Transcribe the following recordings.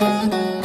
Música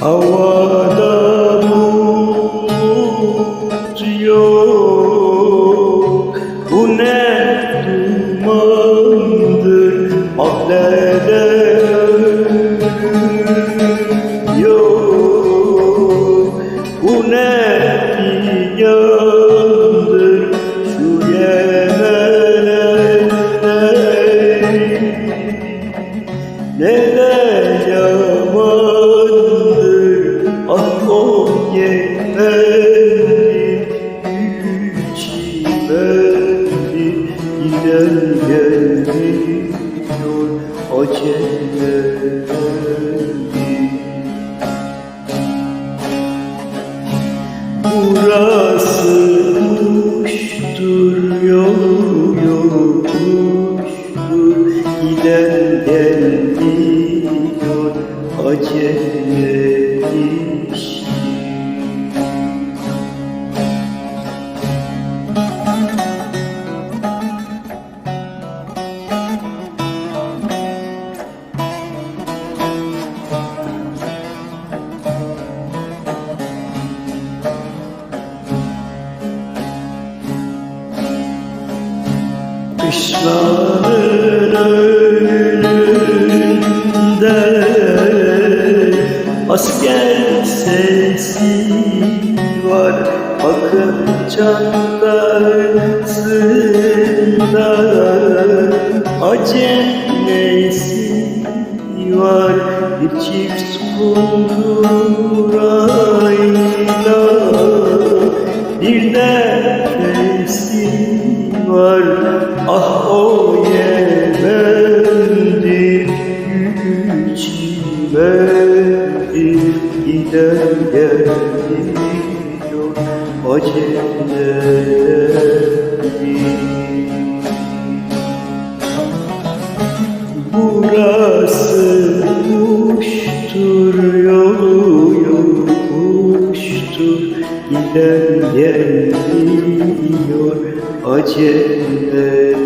Havada bulut yok Bu ne dumandır Mahlede ölüm yok. Bu ne figandır Şu yemeler ne de yemendi içimendi giden gelmiyor acelendi Burası Kışlanın önünde. Asker sesi var Akın çantasında. Acelesi var Bir çift kundurayla Güçmendir Giden gelmiyor Aceledir Burası kuştur yolu yokuştur. Giden gelmiyor acele